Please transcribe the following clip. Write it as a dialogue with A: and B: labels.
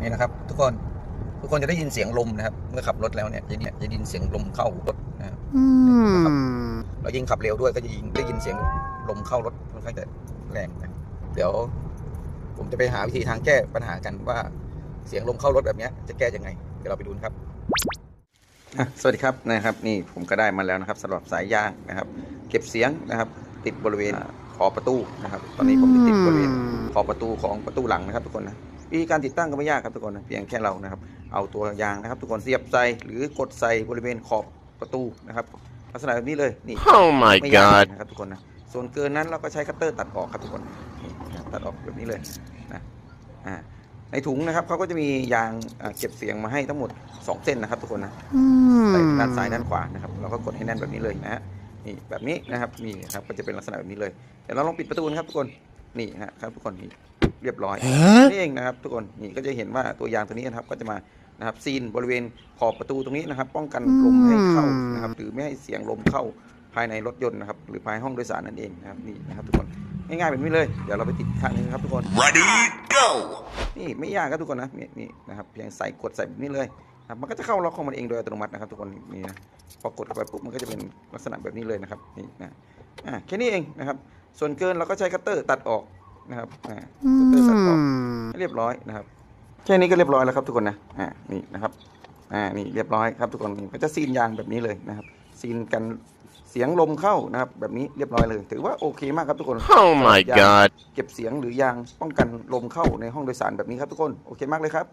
A: นี่นะครับ ทุกคนทุกคนจะได้ยินเสียงลมนะครับ เมื่อขับรถแล้วเนี่ยจะเนี่ยจะได้ยินเสียงลมเข้ารถนะครับ
B: อืม
A: แล้วยิ่งขับเร็วด้วยก็จะยิ่งได้ยินเสียงลมเข้ารถค่อนข้างจะแรงนะเดี๋ยว ผมจะไปหาวิธีทางแก้ปัญหากันว่าเสียงลมเข้ารถแบบเนี้ยจะแก้ยังไง เดี๋ยวเราไปดูนะครับอะสวัสดีครับนะครับ นี่ผมก็ได้มาแล้วนะครับสำหรับสายยางนะครับ เก็บเสียงนะครับ ติดบริเวณขอบประตูนะครับ ตอนนี้ผมจะติดบริเวณขอบประตูของประตูหลังนะครับ ทุกคนนะ วิธีการติดตั้งก็ไม่ยากครับทุกคนนะเพียงแค่เรานะครับเอาตัวยางนะครับ ทุกคนเสียบใส่หรือกดใส่บริเวณขอบประตูนะครับลักษณะแบบนี้เลยนี่
B: Oh my
A: ไม่ยาก
B: god
A: นะครับทุกคนนะส่วนเกินนั้นเราก็ใช้คัตเตอร์ตัดออกครับทุกคนนี่นะตัดออกแบบนี้เลยนะอ่าในถุงนะครับเขาก็จะมียางอ่าเก็บเสียงมาให้ทั้งหมด 2 เส้นนะครับทุกคนนะ
B: อืม
A: ใส่ด้านซ้ายด้านขวานะครับเราก็กดให้แน่นแบบนี้เลยนะฮะนี่แบบนี้นะครับนี่นะครับก็จะเป็นลักษณะแบบนี้เลยเดี๋ยวเราลองปิดประตูนะครับทุกคน นี่นะครับทุกคนนี่เรียบร้อยนี่เองนะครับทุกคนนี่ก็จะเห็นว่าตัวยางตัวนี้นะครับก็จะมานะครับซีนบริเวณขอบประตูตรงนี้นะครับ ป้องกันลมไม่ให้เข้านะครับหรือไม่ให้เสียงลมเข้าภายในรถยนต์นะครับหรือภายห้องโดยสารนั่นเองนะครับนี่นะครับทุกคนง่ายๆแบบนี้เลยเดี๋ยวเราไปติดข้างนึงครับทุกคน
C: Ready, go!
A: นี่ไม่ยากครับทุกคนนะนี่นี่นะครับเพียงใส่กดใส่แบบนี้เลยนะครับมันก็จะเข้าล็อกของมันเองโดยอัตโนมัตินะครับทุกคนนี่นะพอกดเข้าไปปุ๊บมันก็จะเป็นลักษณะแบบนี้เลยนะครับนี่นะอ่าแค่นี้เองนะครับ ส่วนเกินเราก็ใช้คัตเตอร์ตัดออกนะครับอ่า
B: อื
A: คัตเตอร์ตัดออก
B: ม
A: ให้เรียบร้อยนะครับ แค่นี้ก็เรียบร้อยแล้วครับทุกคนนะอ่านี่นะครับอ่านี่เรียบร้อยครับทุกคนนี่ก็จะซีนยางแบบนี้เลยนะครับ ซีนกันเสียงลมเข้านะครับ แบบนี้เรียบร้อยเลย ถือว่าโอเคมากครับทุกคน
B: Oh my
A: สำหรับยาง
B: god
A: เก็บเสียงหรือยางป้องกันลมเข้าในห้องโดยสารแบบนี้ครับทุกคน โอเคมากเลยครับ